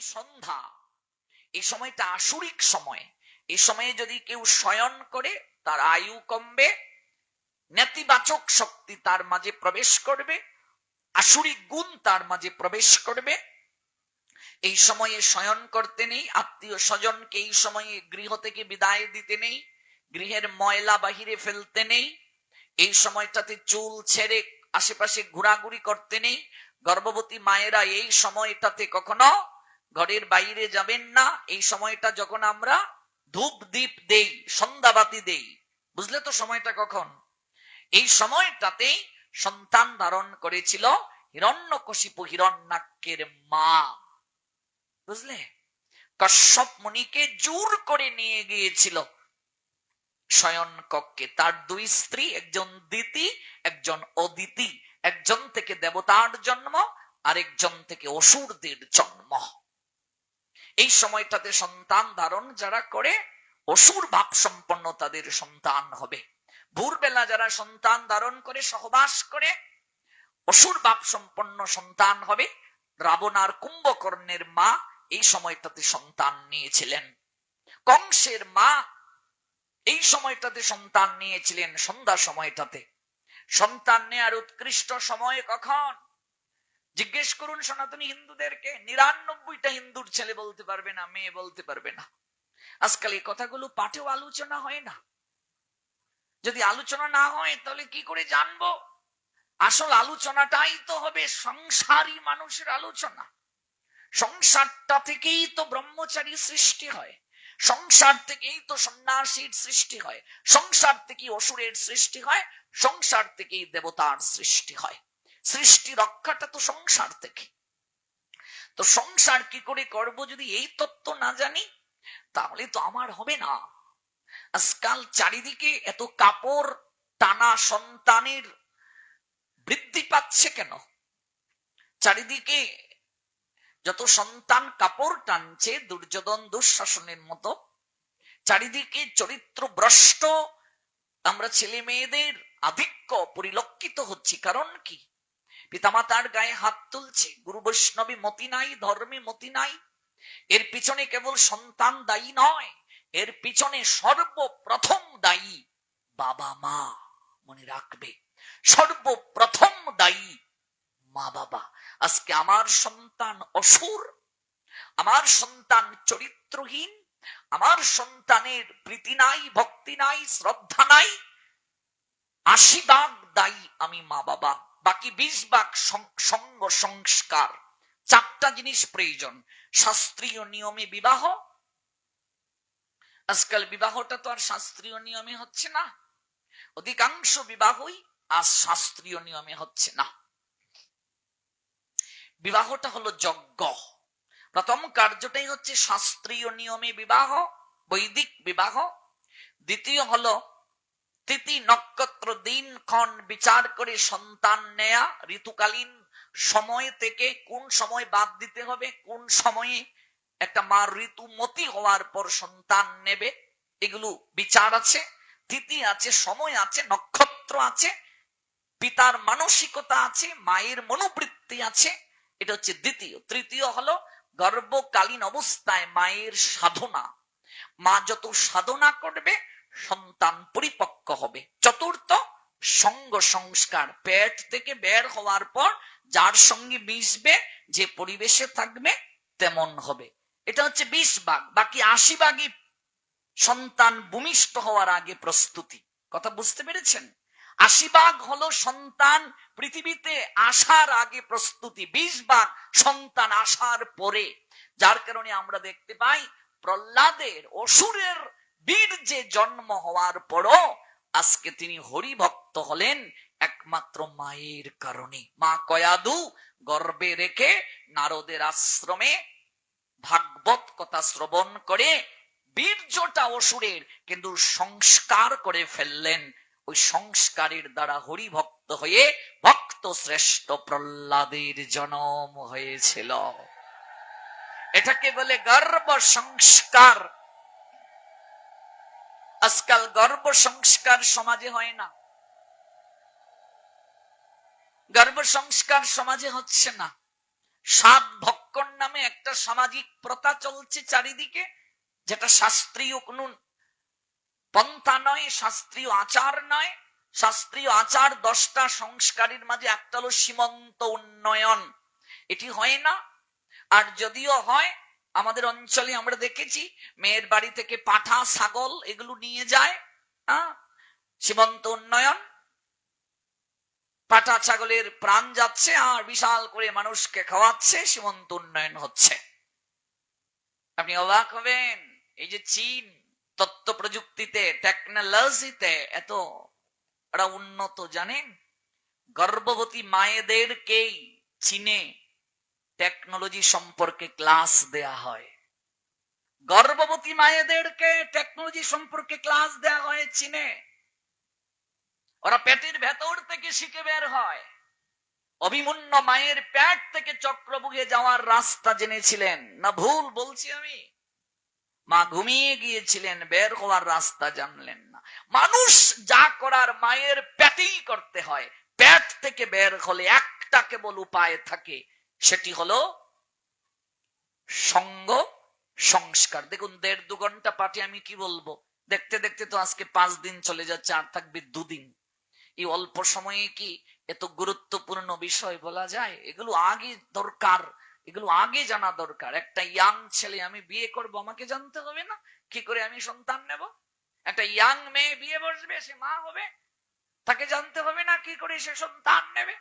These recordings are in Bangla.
সন্ধ্যা। এই সময়টা আসুরিক সময়। এই সময়ে যদি কেউ শয়ন করে, তার আয়ু কমবে, নেতিবাচক শক্তি তার মাঝে প্রবেশ করবে, আসুরিক গুণ তার মাঝে প্রবেশ করবে। এই সময়ে শয়ন করতে নেই, আত্মীয় স্বজনকে এই সময়ে গৃহ থেকে বিদায় দিতে নেই, গৃহের ময়লা বাহিরে ফেলতে নেই, এই সময়টাতে চুল ছেড়ে আশেপাশে ঘোরাঘুরি করতে নেই, গর্ভবতী মায়েরা এই সময়টাতে কখনো ঘরের বাইরে যাবেন না। এই সময়টা যখন আমরা ধূপ দ্বীপ দেই, সন্ধ্যাবাতি দেই, বুঝলে তো সময়টা কখন? এই সময়টাতেই সন্তান ধারণ করেছিল হিরণ্যকশিপু হিরণ্যাক্ষের মা। বুঝলে? কশ্যপ মুনিকে জোর করে নিয়ে গিয়েছিল। শয়ন কক্ষে তার দুই স্ত্রী, একজন দিতি, একজন অদিতি। একজন থেকে দেবতার জন্ম, আরেকজন থেকে অসুরদের জন্ম। এই সময়টাতে সন্তান ধারণ যারা করে, অসুর ভাব সম্পন্ন তাদের সন্তান হবে। ভোরবেলা যারা সন্তান ধারণ করে, সহবাস করে, অসুর ভাব সম্পন্ন সন্তান হবে, রাবণ আর কুম্ভকর্ণের মা এই সময়টাতে সন্তান নিয়েছিলেন। কংসের মা এই সময়টাতে সন্তান নিয়েছিলেন, সন্ধ্যা সময়টাতে সন্তান নেয়ার উৎকৃষ্ট সময় কখন? জিজ্ঞেস করুন সনাতনী হিন্দুদেরকে, নিরানব্বইটা হিন্দুর ছেলে বলতে পারবে না, মেয়ে বলতে পারবে না। আজকাল এই কথাগুলো পাঠেও আলোচনা হয় না। যদি আলোচনা না হয়, তাহলে কি করে জানব? আসল আলোচনাটাই তো হবে সংসারী মানুষের আলোচনা। সংসারটা থেকেই তো ব্রহ্মচারী সৃষ্টি হয়। সংসার থেকেই তো সন্ন্যাসীর সৃষ্টি হয়। সংসার থেকেই অসুরের সৃষ্টি হয়। সংসার থেকেই দেবতার সৃষ্টি হয়। সৃষ্টি রক্ষাটা তো সংসার থেকে। তো সংসার কি করে করব যদি এই তত্ত্ব না জানি, তাহলে তো আমার হবে না। আজকাল চারিদিকে এত কাপড় টানা সন্তানের বৃদ্ধি পাচ্ছে কেন? চারিদিকে যত সন্তান কাপড় টানছে দুর্যোধন দুঃশাসনের মতো, চারিদিকে চরিত্র ভ্রষ্ট আমরা ছেলে মেয়েদের আধিক্য পরিলক্ষিত হচ্ছি। কারণ কি? পিতামাতার গায়ে হাত তুলছে, গুরু বৈষ্ণবী মতি নাই, ধর্মে মতি নাই। এর পিছনে কেবল সন্তান দায়ী নয়, এর পিছনে সর্বপ্রথম দায়ী বাবা মা, মনে রাখবে। সর্বপ্রথম দায়ী মা বাবা। আজকে আমার সন্তান অসুর, আমার সন্তান চরিত্রহীন, আমার সন্তানের প্রীতি নাই, ভক্তি নাই, শ্রদ্ধা নাই, আশীর্বাদ দায়ী আমি মা বাবা। বাকি বিশ ভাগ সঙ্গ সংস্কার। চারটা জিনিস প্রয়োজন। শাস্ত্রীয় নিয়মে বিবাহ। আজকাল বিবাহটা তো আর শাস্ত্রীয় নিয়মে হচ্ছে না। অধিকাংশ বিবাহই আজ শাস্ত্রীয় নিয়মে হচ্ছে না। বিবাহটা হলো যজ্ঞ। প্রথম কার্যটাই হচ্ছে শাস্ত্রীয় নিয়মে বিবাহ, বৈদিক বিবাহ। দ্বিতীয় হলো তিথি নক্ষত্র দিন ক্ষণ বিচার করে সন্তান নেয়া, ঋতুকালীন সময় থেকে কোন সময় বাদ দিতে হবে, কোন সময়ে একটা মা ঋতুমতি হওয়ার পর সন্তান নেবে, এগুলো বিচার আছে, তিথি আছে, সময় আছে, নক্ষত্র আছে, পিতার মানসিকতা আছে, মায়ের মনোবৃত্তি আছে, এটা হচ্ছে দ্বিতীয়। তৃতীয় হলো গর্ভকালীন অবস্থায় মায়ের সাধনা। মা যত সাধনা করবে সন্তান পরিপক্ক হবে। চতুর্থ, সঙ্গ সংস্কার। পেট থেকে বের হওয়ার পর যার সঙ্গে মিশবে, যে পরিবেশে থাকবে, তেমন হবে। এটা হচ্ছে বিশ ভাগ। বাকি আশি ভাগই সন্তান ভূমিষ্ঠ হওয়ার আগে প্রস্তুতি। কথা বুঝতে পেরেছেন? আশি ভাগ হলো সন্তান পৃথিবীতে আসার আগে প্রস্তুতি। বিশ ভাগ সন্তান আসার পরে। যার কারণে আমরা দেখতে পাই প্রহ্লাদের, অসুরের বীর যে জন্ম হওয়ার পরও আজকে তিনি হরিভক্ত হলেন একমাত্র মায়ের কারণে। মা কয়াদু গর্বে রেখে নারদের আশ্রমে ভাগবত কথা শ্রবণ করে বীর্যটা অসুরের কিন্তু সংস্কার করে ফেললেন। ওই সংস্কারের দ্বারা হরিভক্ত হয়ে ভক্ত শ্রেষ্ঠ প্রহ্লাদের জনম হয়েছিল। এটাকে বলে গর্ব সংস্কার। আজকাল গর্ব সংস্কার সমাজে হয় না। গর্ব সংস্কার সমাজে হচ্ছে না। সাত ভক্ত সংরক্ষণ নামে একটা সামাজিক প্রথা চলছে চারিদিকে, যেটা শাস্ত্রীয় কোনো পন্থা নয়, শাস্ত্রীয় আচার নয়। শাস্ত্রীয় আচার দশটা সংস্কারের মাঝে একটা হলো সীমন্ত উন্নয়ন। এটি হয় না। আর যদিও হয় আমাদের অঞ্চলে আমরা দেখেছি, মেয়ের বাড়ি থেকে পাঠা, ছাগল এগুলো নিয়ে যায় সীমন্ত উন্নয়ন। পাটা ছাগলের প্রাণ যাচ্ছে আর বিশাল করে মানুষকে খাওয়াচ্ছে, সীমন্ত উন্নয়ন হচ্ছে। আপনি অবাক হবেন, এই যে চীন তথ্য প্রযুক্তিতে টেকনোলজিতে এত উন্নত, জানেন? গর্ভবতী মায়েদেরকেই চীনে টেকনোলজি সম্পর্কে ক্লাস দেয়া হয়। গর্ভবতী মায়েদেরকে টেকনোলজি সম্পর্কে ক্লাস দেয়া হয় চীনে। ওরা পেটের ভেতর থেকে শিখে বের হয়। অভিমন্য মায়ের পেট থেকে চক্রবুগে যাওয়ার রাস্তা জেনেছিলেন। না ভুল বলছি আমি? মা ঘুমিয়ে গিয়েছিলেন, বের হওয়ার রাস্তা জানলেন না। মানুষ যা করার মায়ের পেটেই করতে হয়। পেট থেকে বের হলে একটা কেবল উপায় থাকে সেটি হলো সঙ্গ সংস্কার। দেখুন, দেড় দু ঘণ্টা পাঠে আমি কি বলব? দেখতে দেখতে তো আজকে পাঁচ দিন চলে যাচ্ছে, আর থাকবে দুদিন। এই অল্প সময়ে কি এত গুরুত্বপূর্ণ বিষয় বলা যায়? এগুলো আগে দরকার, এগুলো আগে জানা দরকার। একটা ইয়াং ছেলে, আমি বিয়ে করব, আমাকে জানতে হবে না? কি করে আমি সন্তান নেব? একটা ইয়াং মেয়ে বিয়ে বসবে, সে মা হবে, তাকে জানতে হবে না কি করে সে সন্তান নেবে?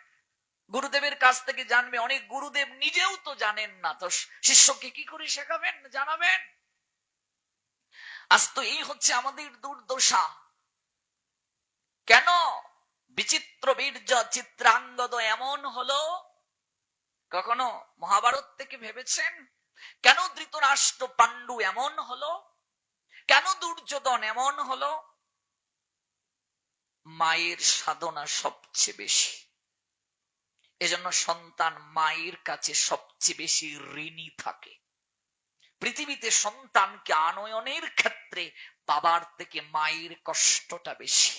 গুরুদেবের কাছ থেকে জানবে, অনেক গুরুদেব নিজেও তো জানেন না। তো শিষ্যকে কি করে শেখাবেন, জানাবেন? আজ তো এই হচ্ছে আমাদের দুর্দশা। কেন? বিচিত্র বীর্য চিত্রাঙ্গদ এমন হলো? কখনো মহাভারত থেকে ভেবেছেন? কেন ধৃতরাষ্ট্র পাণ্ডু এমন হলো? কেন দুর্যোধন এমন হলো? মায়ের সাধনা সবচেয়ে বেশি। এজন্য সন্তান মায়ের কাছে সবচেয়ে বেশি ঋণী থাকে। পৃথিবীতে সন্তানকে আনয়নের ক্ষেত্রে বাবার থেকে মায়ের কষ্টটা বেশি,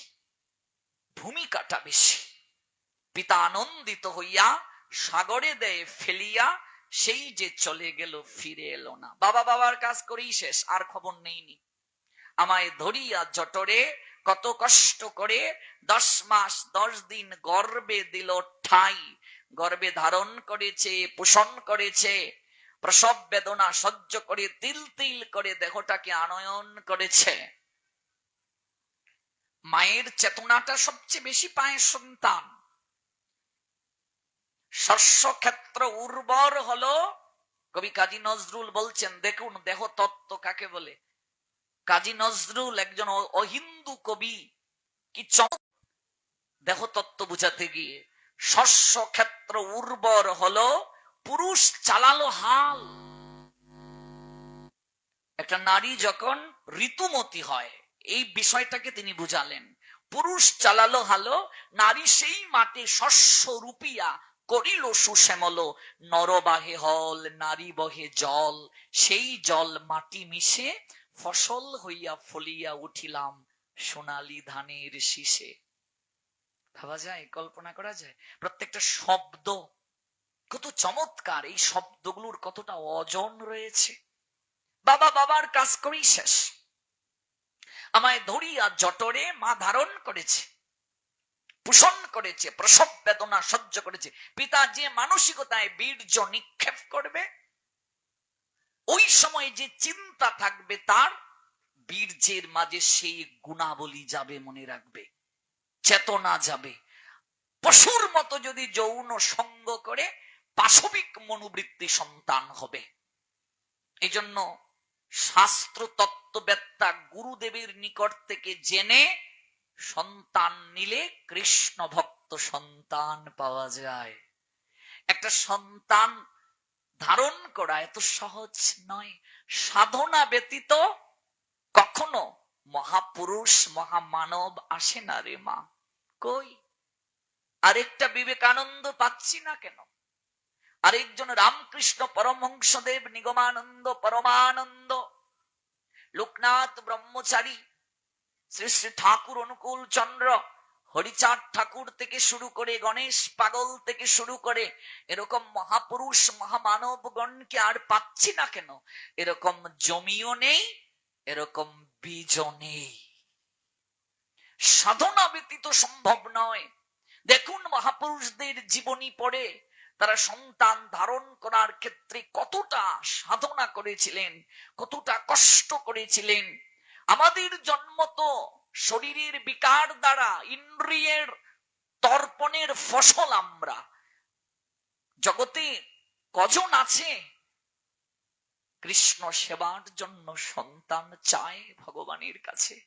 ভূমিকাটা বেশি। পিতা আনন্দিত হইয়া সাগরে দেয় ফেলিয়া সেই যে চলে গেল, ফিরে এলো না। বাবা, বাবার কাজ করেই শেষ, আর খবর নেইনি আমায় ধরিয়া জটরে কত কষ্ট করে দশ মাস, দশ দিন গর্বে দিল ঠাই। গর্বে ধারণ করেছে, পোষণ করেছে, প্রসব বেদনা সহ্য করে, তিল তিল করে দেহটাকে আনয়ন করেছে। মায়ের চেতনাটা সবচেয়ে বেশি পায় সন্তান। শস্য ক্ষেত্র উর্বর হলো, কবি কাজী নজরুল বলছেন, দেখুন দেহ তত্ত্ব কাকে বলে? কাজী নজরুল একজন অহিন্দু কবি, কি চমক দেহ তত্ত্ব বুঝাতে গিয়ে। শস্য ক্ষেত্র উর্বর হলো পুরুষ চালালো হাল। একটা নারী যখন ঋতুমতি হয়, এই বিষয়টাকে তিনি বুঝালেন। পুরুষ চালালো হালো নারী সেই মাঠে শস্য রূপিয়া করিল সুশ্যামল। নরবাহে হল, নারী বহে জল, সেই জল মাটি মিশে ফসল হইয়া ফলিয়া উঠিলাম সোনালি ধানের শীষে। ভাবা যায়, কল্পনা করা যায়? প্রত্যেকটা শব্দ কত চমৎকার, এই শব্দগুলোর কতটা অজন রয়েছে। বাবা, বাবার কাজ করেই শেষ। আমায় ধরিয়া জটরে মা ধারণ করেছে, পোষণ করেছে, প্রসব বেদনা সহ্য করেছে। পিতা যে মানসিকতায় বীর্য নিক্ষেপ করবে, ওই সময় যে চিন্তা থাকবে তার, বীর্যের মাঝে সেই গুণাবলী যাবে মনে রাখবে। চেতনা যাবে। পশুর মতো যদি যৌন সঙ্গ করে, পাশবিক মনোবৃত্তি সন্তান হবে। এই জন্য শাস্ত্র তত্ত্ববেত্তা গুরুদেবের নিকট থেকে জেনে সন্তান নিলে কৃষ্ণ ভক্ত সন্তান পাওয়া যায়। একটা সন্তান ধারণ করা এত সহজ নয়। সাধনা ব্যতীত কখনো মহাপুরুষ, মহামানব আসে না রে মা। কই? আরেকটা বিবেকানন্দ পাচ্ছি না কেন? আরেকজন রামকৃষ্ণ পরমহংসদেব, নিগমানন্দ পরমানন্দ, লোকনাথ ব্রহ্মচারী, শ্রী শ্রী ঠাকুর অনুকূল চন্দ্র, হরিচাঁদ ঠাকুর থেকে শুরু করে গণেশ পাগল থেকে শুরু করে এরকম মহাপুরুষ, মহামানবগণকে আর পাচ্ছি না কেন? এরকম জমিও নেই এরকম বীজও নেই সাধনা ব্যতীত সম্ভব নয়। দেখুন মহাপুরুষদের জীবনী পড়ে তারা সন্তান ধারণ করার ক্ষেত্রে কতটা সাধনা করেছিলেন, কতটা কষ্ট করেছিলেন। আমাদের জন্ম তো শরীরের বিকার দ্বারা, ইন্দ্রিয়ের তর্পণের ফসল আমরা। জগতে কজন আছে কৃষ্ণ সেবার জন্য সন্তান চায় ভগবানের কাছে।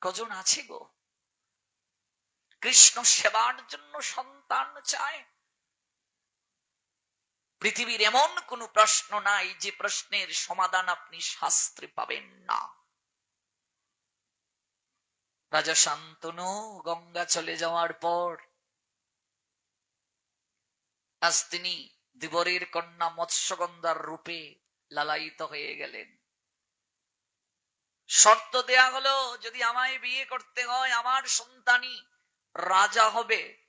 কজন আছে গো? কৃষ্ণ সেবার জন্য সন্তান চায়। পৃথিবীর এমন কোন প্রশ্ন নাই যে প্রশ্নের সমাধান আপনি শাস্ত্রে পাবেন না। রাজা শান্তনু গঙ্গা চলে যাওয়ার পর আজ তিনি দিবরের কন্যা মৎস্যগন্ধার রূপে লালায়িত হয়ে গেলেন। শর্ত দেয়া হলো, যদি আমায় বিয়ে করতে হয়, আমার সন্তানই রাজা হবে।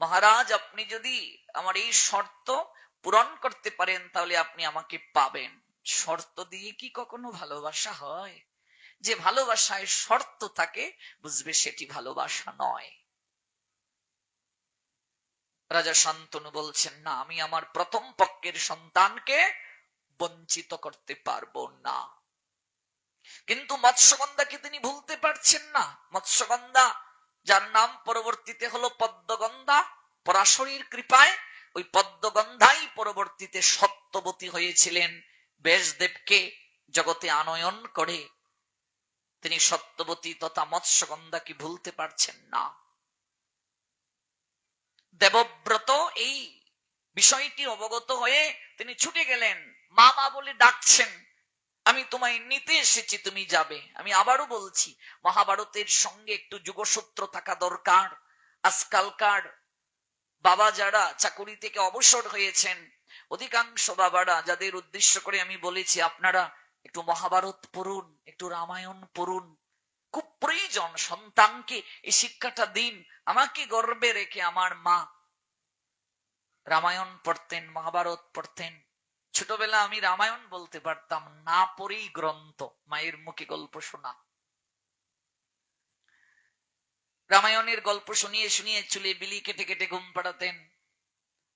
মহারাজ, আপনি যদি আমার এই শর্ত পূরণ করতে পারেন, তাহলে আপনি আমাকে পাবেন। শর্ত দিয়ে কি কখনো ভালোবাসা হয়? যে ভালোবাসায় শর্ত থাকে, বুঝবে সেটি ভালোবাসা নয়। রাজা শান্তনু বলছেন, না, আমি আমার প্রথম পক্ষের সন্তানকে বঞ্চিত করতে পারব না। কিন্তু মৎস্যগন্ধাকে তিনি ভুলতে পারছেন না। মৎস্যগন্ধা, যার নাম পরবর্তীতে হলো পদ্মগন্ধা, পরাশরীর কৃপায় ওই পদ্মগন্ধাই পরবর্তীতে সত্যবতী হয়েছিলেন। ব্যাসদেবকে জগতে আনয়ন করে তিনি সত্যবতী তথা মৎস্যগন্ধাকে ভুলতে পারছেন না। দেবব্রত এই বিষয়টি অবগত হয়ে তিনি ছুটে গেলেন। মা মা বলে ডাকছেন, আমি তোমায় নিতে এসেছি, তুমি যাবে। আমি আবারও বলছি, মহাভারতের সঙ্গে একটু যুগসূত্র থাকা দরকার। আজকালকার বাবা যারা চাকুরি থেকে অবসর হয়েছেন, অধিকাংশ বাবারা যাদের উদ্দেশ্য করে আমি বলেছি, আপনারা একটু মহাভারত পড়ুন, একটু রামায়ণ পড়ুন খুব প্রয়োজন সন্তানকে এই শিক্ষাটা দিন। আমাকে গর্বে রেখে আমার মা। রামায়ণ পড়তেন, মহাভারত পড়তেন। ছোটবেলা আমি রামায়ণ বলতে পারতাম, না পড়েই গ্রন্থ, মায়ের মুখে গল্প শোনা। রামায়ণের গল্প শুনিয়ে শুনিয়ে চুলে বিলি কেটে কেটে ঘুম পাড়াতেন।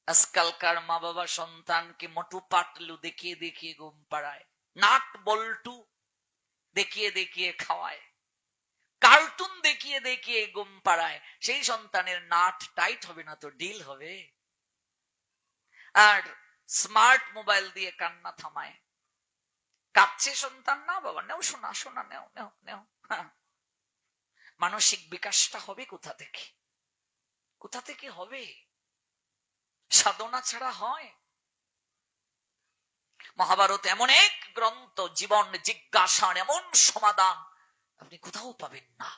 আজকালকার মা বাবা সন্তানকে মোটু পাটলু দেখিয়ে দেখিয়ে ঘুম পাড়ায়। নাট বল্টু দেখিয়ে দেখিয়ে খাওয়ায়। কার্টুন দেখিয়ে দেখিয়ে ঘুম পাড়ায়। সেই সন্তানের নাট টাইট হবে না তো ডিল হবে। আর স্মার্ট মোবাইল দিয়ে কান্না থামায়। কাঁদছে সন্তান, না বাবা, নেও শোনা শোনা নেও নেও নেও। হ্যাঁ। মানসিক বিকাশটা হবে কোথা থেকে? কোথা থেকে হবে? সাধনা ছাড়া হয়। মহাভারত এমন এক গ্রন্থ, জীবন জিজ্ঞাসার এমন সমাধান। আপনি কোথাও পাবেন না